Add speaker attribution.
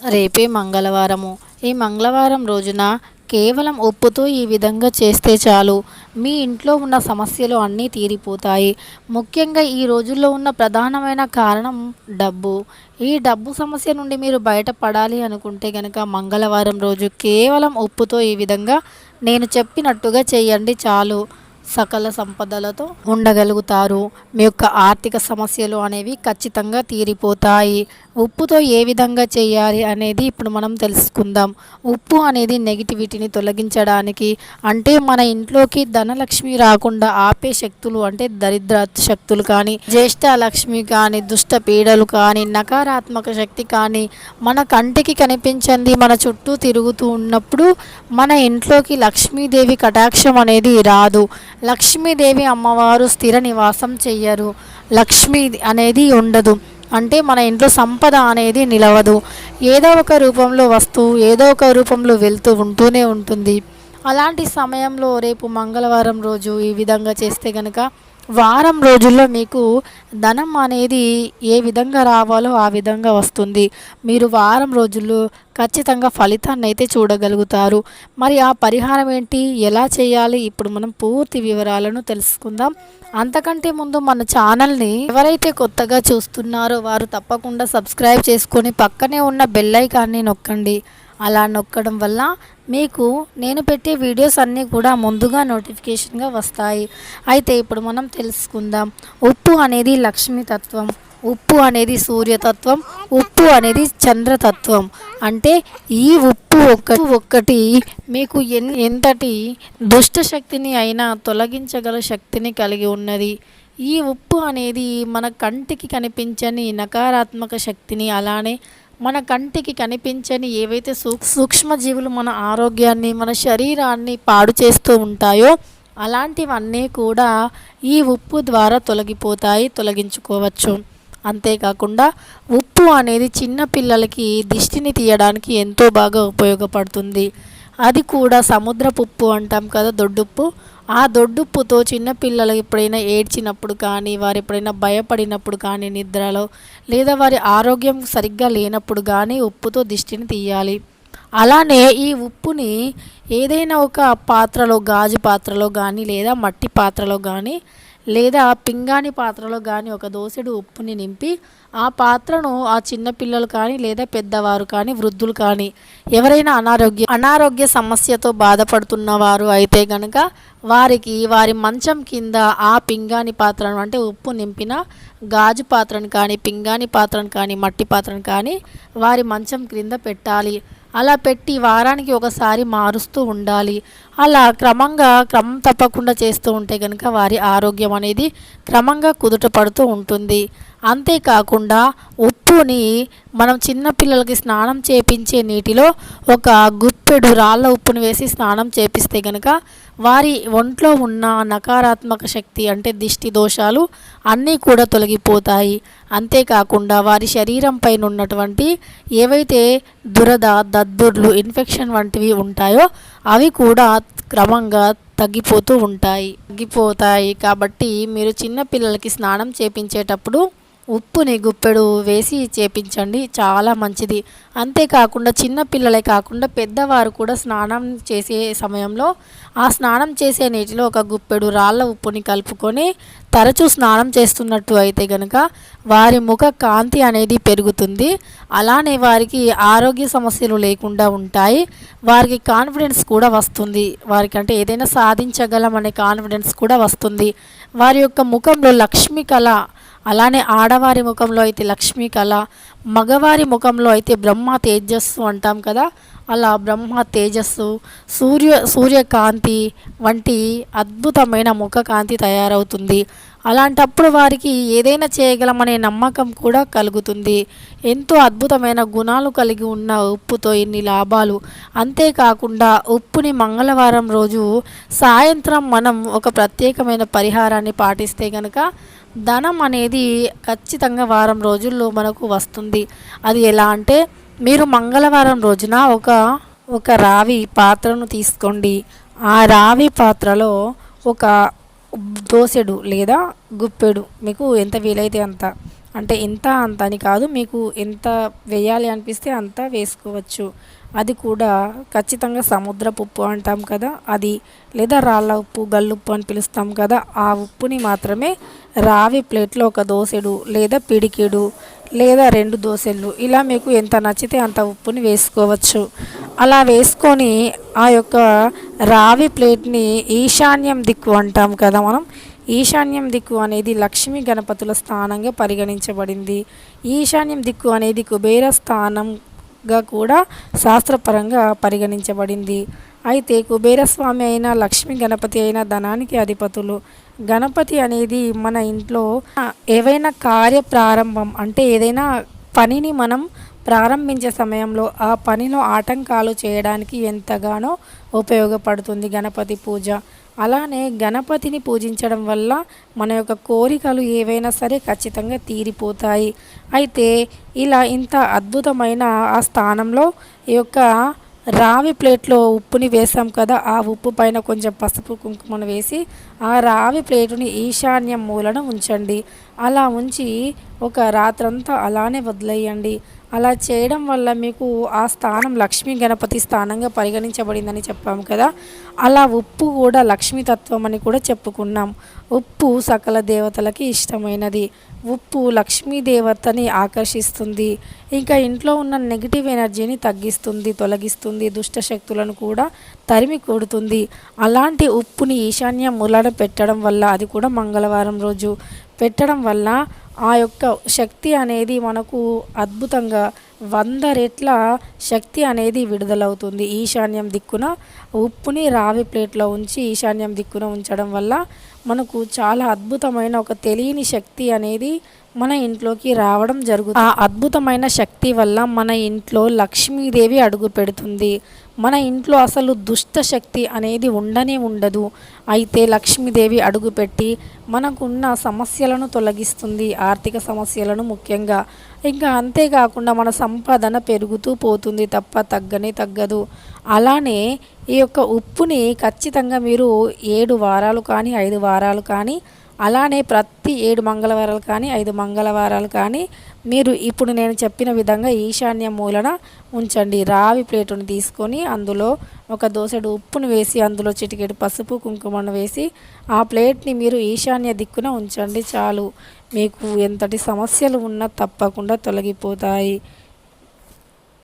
Speaker 1: రేపే మంగళవారము. ఈ మంగళవారం రోజున కేవలం ఉప్పుతో ఈ విధంగా చేస్తే చాలు. మీ ఇంట్లో ఉన్న సమస్యలు అన్నీ తీరిపోతాయి. ముఖ్యంగా ఈ రోజుల్లో ఉన్న ప్రధానమైన కారణం డబ్బు. ఈ డబ్బు సమస్య నుండి మీరు బయటపడాలి అనుకుంటే కనుక మంగళవారం రోజు కేవలం ఉప్పుతో ఈ విధంగా నేను చెప్పినట్టుగా చేయండి చాలు. సకల సంపదలతో ఉండగలుగుతారు. మీ యొక్క ఆర్థిక సమస్యలు అనేవి ఖచ్చితంగా తీరిపోతాయి. ఉప్పుతో ఏ విధంగా చేయాలి అనేది ఇప్పుడు మనం తెలుసుకుందాం. ఉప్పు అనేది నెగిటివిటీని తొలగించడానికి అంటే మన ఇంట్లోకి ధనలక్ష్మి రాకుండా ఆపే శక్తులు అంటే దరిద్ర శక్తులు కానీ జ్యేష్ఠ లక్ష్మి కానీ దుష్ట పీడలు కానీ నకారాత్మక శక్తి కానీ మన కంటికి కనిపించింది మన చుట్టూ తిరుగుతూ ఉన్నప్పుడు మన ఇంట్లోకి లక్ష్మీదేవి కటాక్షం అనేది రాదు. లక్ష్మీదేవి అమ్మవారు స్థిర నివాసం చెయ్యరు. లక్ష్మీ అనేది ఉండదు. అంటే మన ఇంట్లో సంపద అనేది నిలవదు. ఏదో ఒక రూపంలో వస్తూ ఏదో ఒక రూపంలో వెళ్తూ ఉంటూనే ఉంటుంది. అలాంటి సమయంలో రేపు మంగళవారం రోజు ఈ విధంగా చేస్తే కనుక వారం రోజుల్లో మీకు ధనం అనేది ఏ విధంగా రావాలో ఆ విధంగా వస్తుంది. మీరు వారం రోజుల్లో ఖచ్చితంగా ఫలితాన్ని అయితే చూడగలుగుతారు. మరి ఆ పరిహారం ఏంటి? ఎలా చేయాలి? ఇప్పుడు మనం పూర్తి వివరాలను తెలుసుకుందాం. అంతకంటే ముందు మన ఛానల్ని ఎవరైతే కొత్తగా చూస్తున్నారో వారు తప్పకుండా సబ్స్క్రైబ్ చేసుకొని పక్కనే ఉన్న బెల్ ఐకాన్ని నొక్కండి. అలా నొక్కడం వల్ల మీకు నేను పెట్టే వీడియోస్ అన్నీ కూడా ముందుగా నోటిఫికేషన్గా వస్తాయి. అయితే ఇప్పుడు మనం తెలుసుకుందాం. ఉప్పు అనేది లక్ష్మీతత్వం ఉప్పు అనేది సూర్యతత్వం ఉప్పు అనేది చంద్రతత్వం అంటే ఈ ఉప్పు ఒక్క ఒక్కటి మీకు ఎన్ ఎంతటి దుష్ట శక్తిని అయినా తొలగించగల శక్తిని కలిగి ఉన్నది. ఈ ఉప్పు అనేది మన కంటికి కనిపించని నకారాత్మక శక్తిని అలానే మన కంటికి కనిపించని ఏవైతే సూక్ష్మజీవులు మన ఆరోగ్యాన్ని మన శరీరాన్ని పాడు చేస్తూ ఉంటాయో అలాంటివన్నీ కూడా ఈ ఉప్పు ద్వారా తొలగిపోతాయి తొలగించుకోవచ్చు. అంతేకాకుండా ఉప్పు అనేది చిన్న పిల్లలకి దిష్టిని తీయడానికి ఎంతో బాగా ఉపయోగపడుతుంది. అది కూడా సముద్రపు ఉప్పు అంటాం కదా దొడ్డుప్పు. ఆ దొడ్డుప్పుతో చిన్నపిల్లలు ఎప్పుడైనా ఏడ్చినప్పుడు కానీ వారు ఎప్పుడైనా భయపడినప్పుడు కానీ నిద్రలో లేదా వారి ఆరోగ్యం సరిగ్గా లేనప్పుడు కానీ ఉప్పుతో దిష్టిని తీయాలి. అలానే ఈ ఉప్పుని ఏదైనా ఒక పాత్రలో గాజు పాత్రలో కానీ లేదా మట్టి పాత్రలో కానీ లేదా పింగాణి పాత్రలో కానీ ఒక దోసెడు ఉప్పుని నింపి ఆ పాత్రను ఆ చిన్న పిల్లలు కానీ లేదా పెద్దవారు కానీ వృద్ధులు కానీ ఎవరైనా అనారోగ్య అనారోగ్య సమస్యతో బాధపడుతున్న వారు అయితే కనుక వారికి వారి మంచం కింద ఆ పింగాణి పాత్రను అంటే ఉప్పు నింపిన గాజు పాత్రను కానీ పింగాణి పాత్రను కానీ మట్టి పాత్రను కానీ వారి మంచం క్రింద పెట్టాలి. అలా పెట్టి వారానికి ఒకసారి మారుస్తూ ఉండాలి. అలా క్రమంగా క్రమం తప్పకుండా చేస్తూ ఉంటే కనుక వారి ఆరోగ్యం అనేది క్రమంగా కుదుట పడుతూ ఉంటుంది. అంతేకాకుండా ఉప్పుని మనం చిన్నపిల్లలకి స్నానం చేపించే నీటిలో ఒక గుప్పెడు రాళ్ళ ఉప్పుని వేసి స్నానం చేపిస్తే కనుక వారి ఒంట్లో ఉన్న నకారాత్మక శక్తి అంటే దిష్టి దోషాలు అన్నీ కూడా తొలగిపోతాయి. అంతేకాకుండా వారి శరీరం పైన ఉన్నటువంటి ఏవైతే దురద దద్దుర్లు ఇన్ఫెక్షన్ వంటివి ఉంటాయో అవి కూడా క్రమంగా తగ్గిపోతూ ఉంటాయి. తగ్గిపోతాయి కాబట్టి మీరు చిన్న పిల్లలకి స్నానం చేయించేటప్పుడు ఉప్పుని గుప్పెడు వేసి చేపించండి చాలా మంచిది. అంతేకాకుండా చిన్నపిల్లలే కాకుండా పెద్దవారు కూడా స్నానం చేసే సమయంలో ఆ స్నానం చేసే నీటిలో ఒక గుప్పెడు రాళ్ళ ఉప్పుని కలుపుకొని తరచూ స్నానం చేస్తున్నట్టు అయితే కనుక వారి ముఖ కాంతి అనేది పెరుగుతుంది. అలానే వారికి ఆరోగ్య సమస్యలు లేకుండా ఉంటాయి. వారికి కాన్ఫిడెన్స్ కూడా వస్తుంది. వారికి అంటే ఏదైనా సాధించగలం అనే కాన్ఫిడెన్స్ కూడా వస్తుంది. వారి యొక్క ముఖంలో లక్ష్మి కళ అలానే ఆడవారి ముఖంలో అయితే లక్ష్మీ కళ మగవారి ముఖంలో అయితే బ్రహ్మ తేజస్సు అంటాం కదా అలా బ్రహ్మ తేజస్సు సూర్య సూర్యకాంతి వంటి అద్భుతమైన ముఖ కాంతి తయారవుతుంది. అలాంటప్పుడు వారికి ఏదైనా చేయగలమనే నమ్మకం కూడా కలుగుతుంది. ఎంతో అద్భుతమైన గుణాలు కలిగి ఉన్న ఉప్పుతో ఎన్ని లాభాలు. అంతేకాకుండా ఉప్పుని మంగళవారం రోజు సాయంత్రం మనం ఒక ప్రత్యేకమైన పరిహారాన్ని పాటిస్తే కనుక ధనం అనేది ఖచ్చితంగా వారం రోజుల్లో మనకు వస్తుంది. అది ఎలా అంటే మీరు మంగళవారం రోజున ఒక ఒక రావి పాత్రను తీసుకోండి. ఆ రావి పాత్రలో ఒక దోసెడు లేదా గుప్పెడు మీకు ఎంత వీలైతే అంత. అంటే ఇంత అంత అని కాదు మీకు ఎంత వేయాలి అనిపిస్తే అంత వేసుకోవచ్చు. అది కూడా ఖచ్చితంగా సముద్రపు ఉప్పు అంటాం కదా. అది లేదా రాళ్ళ ఉప్పు గల్లుప్పు అని పిలుస్తాం కదా. ఆ ఉప్పుని మాత్రమే రావి ప్లేట్లో ఒక దోసెడు లేదా పిడికిడు లేదా రెండు దోశలు ఇలా మీకు ఎంత నచ్చితే అంత ఉప్పుని వేసుకోవచ్చు. అలా వేసుకొని ఆ యొక్క రావి ప్లేట్ని ఈశాన్యం దిక్కు అంటాం కదా మనం. ఈశాన్యం దిక్కు అనేది లక్ష్మీ గణపతుల స్థానంగా పరిగణించబడింది. ఈశాన్యం దిక్కు అనేది కుబేర స్థానం గా కూడా శాస్త్రపరంగా పరిగణించబడింది. అయితే కుబేరస్వామి అయిన లక్ష్మీ గణపతి అయిన ధనానికి అధిపతులు. గణపతి అనేది మన ఇంట్లో ఏవైనా కార్య ప్రారంభం అంటే ఏదైనా పనిని మనం ప్రారంభించే సమయంలో ఆ పనిలో ఆటంకాలు చేయడానికి ఎంతగానో ఉపయోగపడుతుంది గణపతి పూజ. అలానే గణపతిని పూజించడం వల్ల మన యొక్క కోరికలు ఏవైనా సరే ఖచ్చితంగా తీరిపోతాయి. అయితే ఇలా ఇంత అద్భుతమైన ఆ స్థానంలో ఈ యొక్క రావి ప్లేట్లో ఉప్పుని వేసాం కదా ఆ ఉప్పు పైన కొంచెం పసుపు కుంకుమను వేసి ఆ రావి ప్లేటుని ఈశాన్యం మూలన ఉంచండి. అలా ఉంచి ఒక రాత్రంతా అలానే వదిలేయండి. అలా చేయడం వల్ల మీకు ఆ స్థానం లక్ష్మీ గణపతి స్థానంగా పరిగణించబడిందని చెప్పాము కదా. అలా ఉప్పు కూడా లక్ష్మీతత్వం అని కూడా చెప్పుకున్నాం. ఉప్పు సకల దేవతలకి ఇష్టమైనది. ఉప్పు లక్ష్మీ దేవతని ఆకర్షిస్తుంది. ఇంకా ఇంట్లో ఉన్న నెగిటివ్ ఎనర్జీని తగ్గిస్తుంది తొలగిస్తుంది దుష్ట శక్తులను కూడా తరిమి కొడుతుంది. అలాంటి ఉప్పుని ఈశాన్య మూలన పెట్టడం వల్ల అది కూడా మంగళవారం రోజు పెట్టడం వల్ల ఆ యొక్క శక్తి అనేది మనకు అద్భుతంగా వంద రెట్ల శక్తి అనేది విడుదలవుతుంది. ఈశాన్యం దిక్కున ఉప్పుని రావి ప్లేట్లో ఉంచి ఈశాన్యం దిక్కున ఉంచడం వల్ల మనకు చాలా అద్భుతమైన ఒక తెలియని శక్తి అనేది మన ఇంట్లోకి రావడం జరుగుతుంది. ఆ అద్భుతమైన శక్తి వల్ల మన ఇంట్లో లక్ష్మీదేవి అడుగు పెడుతుంది. మన ఇంట్లో అసలు దుష్ట శక్తి అనేది ఉండనే ఉండదు. అయితే లక్ష్మీదేవి అడుగుపెట్టి మనకున్న సమస్యలను తొలగిస్తుంది. ఆర్థిక సమస్యలను ముఖ్యంగా. ఇంకా అంతేకాకుండా మన సంపాదన పెరుగుతూ పోతుంది తప్ప తగ్గనే తగ్గదు. అలానే ఈ యొక్క ఉప్పుని ఖచ్చితంగా మీరు ఏడు వారాలు కానీ ఐదు వారాలు కానీ అలానే ప్రతి ఏడు మంగళవారాలు కానీ ఐదు మంగళవారాలు కానీ మీరు ఇప్పుడు నేను చెప్పిన విధంగా ఈశాన్య మూలన ఉంచండి. రావి ప్లేటును తీసుకొని అందులో ఒక దోసెడు ఉప్పును వేసి అందులో చిటికెడు పసుపు కుంకుమను వేసి ఆ ప్లేట్ని మీరు ఈశాన్య దిక్కున ఉంచండి చాలు. మీకు ఎంతటి సమస్యలు ఉన్నా తప్పకుండా తొలగిపోతాయి.